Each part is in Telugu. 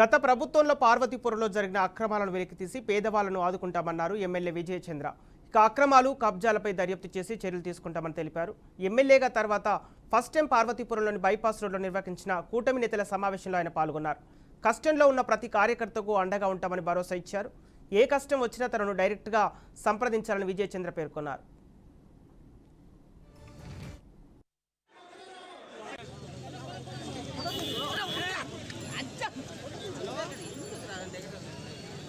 గత ప్రభుత్వంలో పార్వతీపురంలో జరిగిన అక్రమాలను వెలికితీసి పేదవాళ్ళను ఆదుకుంటామన్నారు ఎమ్మెల్యే విజయచంద్ర. ఇక అక్రమాలు కబ్జాలపై దర్యాప్తు చేసి చర్యలు తీసుకుంటామని తెలిపారు. ఎమ్మెల్యేగా తర్వాత ఫస్ట్ టైం పార్వతీపురంలోని బైపాస్ రోడ్లో నిర్వహించిన కూటమి నేతల సమావేశంలో ఆయన పాల్గొన్నారు. కష్టంలో ఉన్న ప్రతి కార్యకర్తకు అండగా ఉంటామని భరోసా ఇచ్చారు. ఏ కష్టం వచ్చినా తనను డైరెక్ట్గా సంప్రదించాలని విజయచంద్ర పేర్కొన్నారు.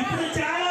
ఇప్పుడు చాలా